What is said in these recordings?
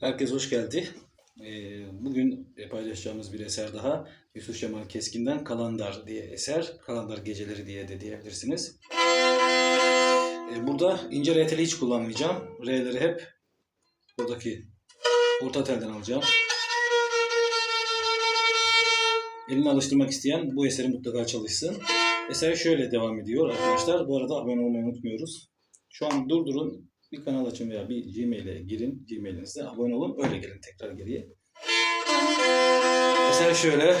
Herkes hoş geldi. Ee, Bugün paylaşacağımız bir eser daha. Yusuf Cemal Keskin'den Kalandar diye eser. Kalandar Geceleri diye de diyebilirsiniz. Ee, Burada ince R teli hiç kullanmayacağım. R'leri hep buradaki orta telden alacağım. Elini alıştırmak isteyen bu eseri mutlaka çalışsın. Eser şöyle devam ediyor arkadaşlar. Bu arada abone olmayı unutmuyoruz. Şu an durdurun. Bir kanal açın veya bir Gmail'e girin. Gmail'inizde abone olun. Öyle gelin tekrar geriye. Eser şöyle.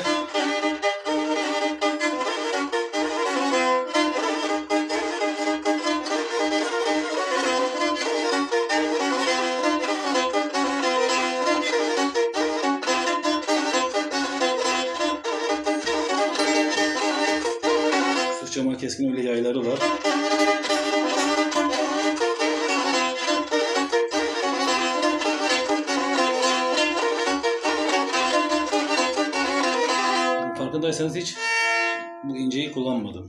Cemal Keskin öyle yayları var. Farkındaysanız hiç bu inceyi kullanmadım.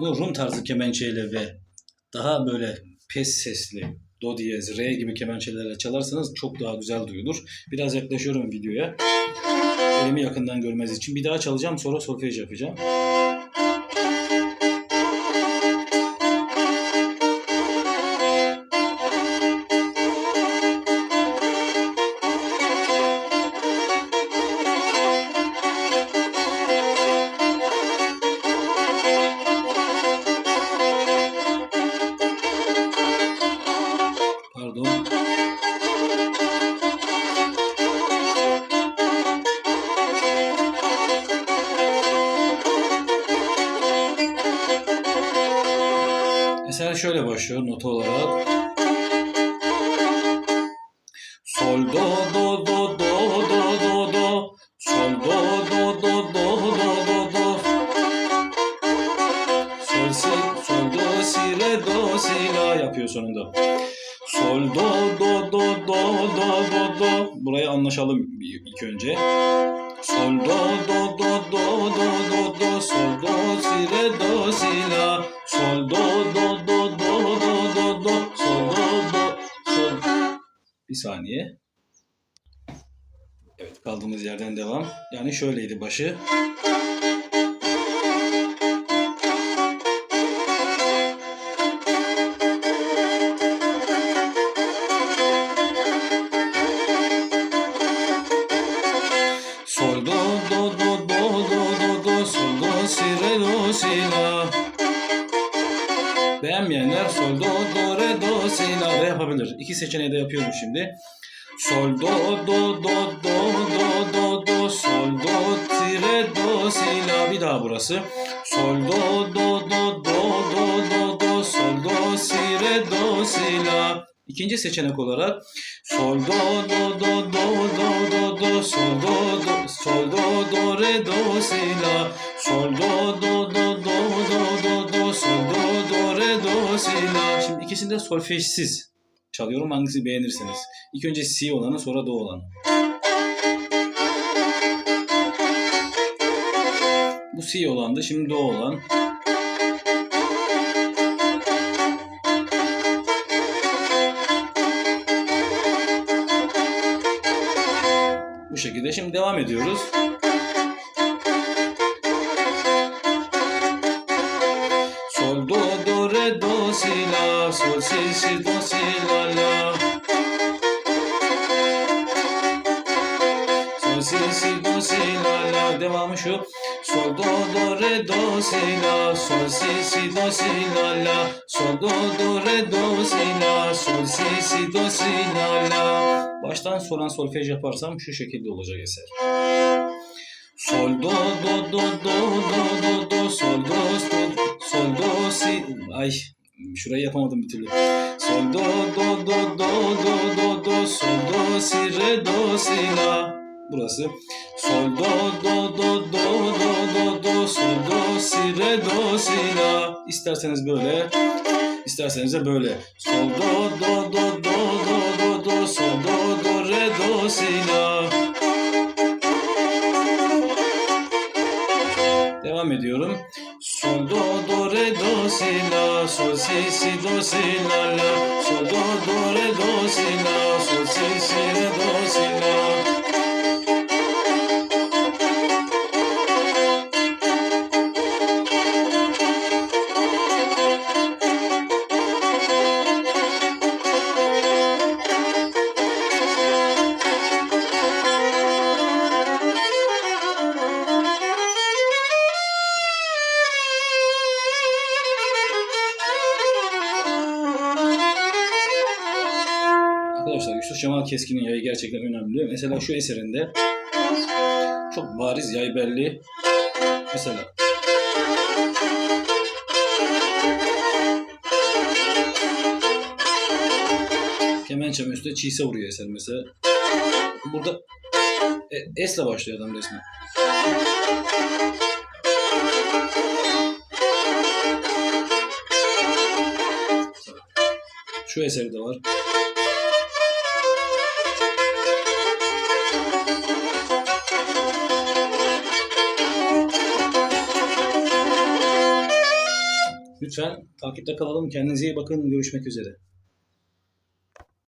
Bu Rum tarzı kemençeyle ve daha böyle pes sesli do diyez, re gibi kemençelerle çalarsanız çok daha güzel duyulur. Biraz yaklaşıyorum videoya. Elimi yakından görmeniz için. Bir daha çalacağım sonra solfej yapacağım. Eser şöyle başlıyor nota olarak. Sol do do do do do do do Sol do do do do do do do Sol si sol do si re do si la yapıyor sonunda. Sol do do do do do do do Burayı anlaşalım ilk önce. Sol do do do do do do do Sol do si re do si la Sol do do Bir saniye. Evet kaldığımız yerden devam. Yani şöyleydi başı. Sol do do do do do do do sol do si re do si la. Beğenmeyenler sol do yapabilir. İki seçeneği de yapıyorum şimdi. Sol do do do do do do do sol do si re do si la bir daha burası. Sol do do do do do do do sol do si re do si la. İkinci seçenek olarak sol do do do do do do do sol do do sol do do re do si la sol do do do do do do do sol do do re do si la. Şimdi ikisini de solfejsiz çalıyorum hangisi beğenirsiniz. İlk önce si olanı sonra do olanı. Bu si olandı şimdi do olan. Bu şekilde şimdi devam ediyoruz. Si la sol si si do si la. La Sol si si do si la. La devamı şu. Sol do do re do si la. Sol si si do si la. La Sol do do re do si la. Sol si si do si la la. Baştan soran solfej yaparsam şu şekilde olacak eser. Sol do do do do do do do sol do sol do si ay şurayı yapamadım bir türlü. Sol do do do do do do do sol do si re do si la burası. Sol do do do do do do do sol do si re do si la isterseniz böyle isterseniz de böyle. Sol do do do do do do do sol do do re do si la Devam ediyorum. Sol do do re do si la sol si si do si la la sol do do re do si la sol si si re do si la. Arkadaşlar Yusuf Cemal Keskin'in yayı gerçekten önemli. Mesela şu eserinde çok bariz yay belli. Mesela Kemençem üstüne çiğse vuruyor eser mesela. Burada e, S'le başlıyor adam resmen. Şu eseri de var. Lütfen takipte kalalım. Kendinize iyi bakın. Görüşmek üzere.